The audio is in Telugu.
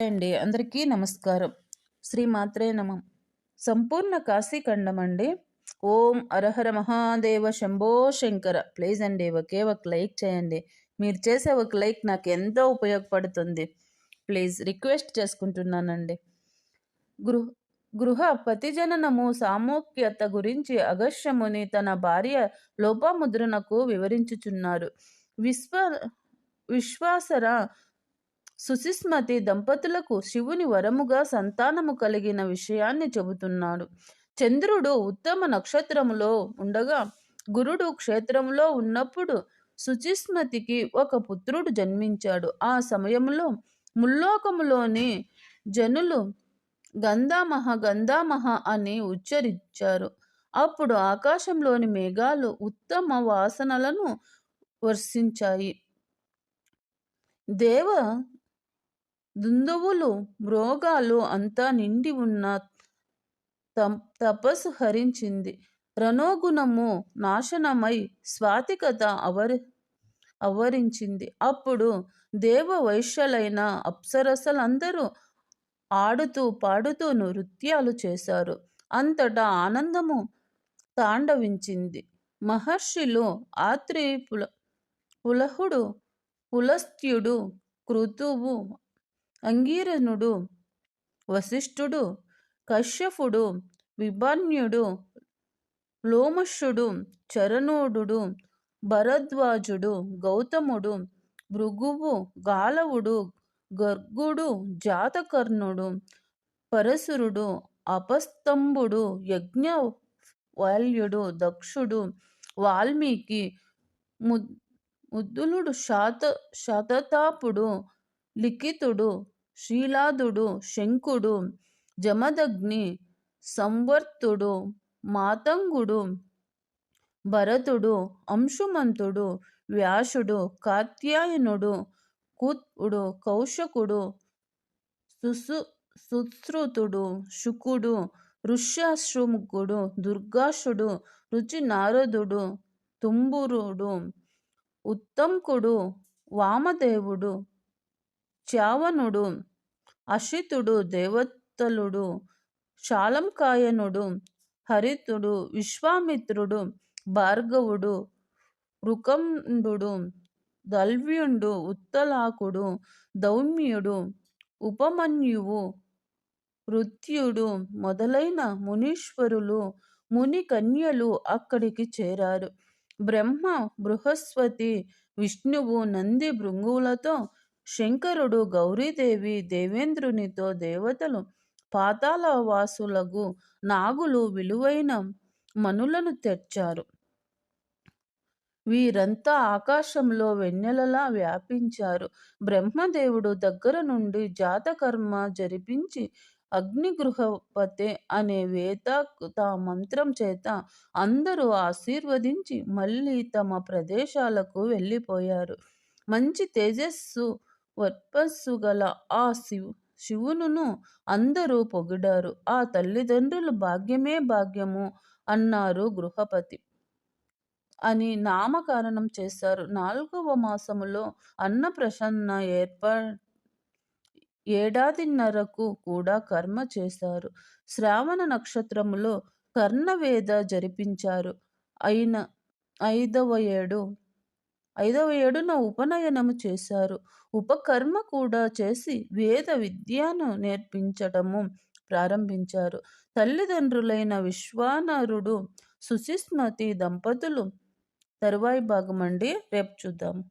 అండి. అందరికీ నమస్కారం. శ్రీ మాత్రే నమ. సంపూర్ణ కాశీఖండం అండి ఓం అరహర మహాదేవ శంభో శంకర. ప్లీజ్ అండి ఒకే ఒక లైక్ చేయండి. మీరు చేసే ఒక లైక్ నాకు ఎంతో ఉపయోగపడుతుంది. ప్లీజ్ రిక్వెస్ట్ చేసుకుంటున్నానండి. గృహ గృహ పతిజననము సామూఖ్యత గురించి అగస్యముని తన భార్య లోపముద్రనకు వివరించుచున్నారు. విశ్వ విశ్వాసర సుశిస్మతి దంపతులకు శివుని వరముగా సంతానము కలిగిన విషయాన్ని చెబుతున్నాడు. చంద్రుడు ఉత్తమ నక్షత్రములో ఉండగా గురుడు క్షేత్రంలో ఉన్నప్పుడు సుచిస్మతికి ఒక పుత్రుడు జన్మించాడు. ఆ సమయంలో ముల్లోకములోని జనులు గంధామహ గంధామహ అని ఉచ్చరించారు. అప్పుడు ఆకాశంలోని మేఘాలు ఉత్తమ వాసనలను వర్షించాయి. దేవ దుందువులు మృగాలు అంతా నిండి ఉన్న తపస్సు హరించింది. రణోగుణము నాశనమై స్వాతికత అవరి ఆవరించింది అప్పుడు దేవ వైశ్యులైన అప్సరసలందరూ ఆడుతూ పాడుతూ నృత్యాలు చేశారు. అంతటా ఆనందము తాండవించింది. మహర్షులు ఆత్రి పుల పులహుడు పులస్త్యుడు కృతువు అంగీరనుడు వశిష్ఠుడు కశ్యపుడు విభన్యుడు లోమషుడు చరణోడు భరద్వాజుడు గౌతముడు భృగువు గాలవుడు గర్గుడు జాతకర్ణుడు పరశురుడు అపస్తంభుడు యజ్ఞ వాల్యుడు దక్షుడు వాల్మీకి ముద్దులుడు శాత శతతాపుడు లిఖితుడు శ్రీలాదుడు శంకుడు జమదగ్ని సంవర్తుడు మాతంగుడు భరతుడు అంశుమంతుడు వ్యాసుడు కాత్యాయనుడు కుత్పుడు కౌశకుడు సుసు సుశ్రుతుడు శుకుడు ఋష్యాశ్రుముఖుడు దుర్గాషుడు రుచి నారదుడు తుంబురుడు ఉత్తంకుడు వామదేవుడు చ్యావనుడు అషితుడు దేవతలుడు శాలంకాయనుడు హరితుడు విశ్వామిత్రుడు భార్గవుడు రుకండు దల్వ్యుండు ఉత్తలాకుడు దౌమ్యుడు ఉపమన్యువు మృత్యుడు మొదలైన మునీశ్వరులు ముని కన్యలు అక్కడికి చేరారు. బ్రహ్మ బృహస్పతి విష్ణువు నంది భృంగువులతో శంకరుడు గౌరీదేవి దేవేంద్రునితో దేవతలు పాతాల వాసులకు నాగులు విలువైన మనులను తెచ్చారు. వీరంతా ఆకాశంలో వెన్నెలలా వ్యాపించారు. బ్రహ్మదేవుడు దగ్గర నుండి జాతకర్మ జరిపించి అగ్నిగృహపతే అనే వేద మంత్రం చేత అందరూ ఆశీర్వదించి మళ్ళీ తమ ప్రదేశాలకు వెళ్ళిపోయారు. మంచి తేజస్సు వర్పస్సు గల ఆ శివు శివునును అందరూ పొగిడారు. ఆ తల్లిదండ్రులు భాగ్యమే భాగ్యము అన్నారు గృహపతి. అని నామకరణం చేశారు. నాలుగవ మాసములో అన్నప్రసన్న ఏర్పా ఏడాదిన్నరకు కూడా కర్మ చేశారు. శ్రావణ నక్షత్రములో కర్ణవేద జరిపించారు. అయిన ఐదవ ఏడు ఐదవ ఏడున ఉపనయనము చేశారు. ఉపకర్మ కూడా చేసి వేద విద్యను నేర్పించటము ప్రారంభించారు. తల్లిదండ్రులైన విశ్వానరుడు సుశిస్మతి దంపతులు తరువాయి భాగం అండి రేపు చూద్దాము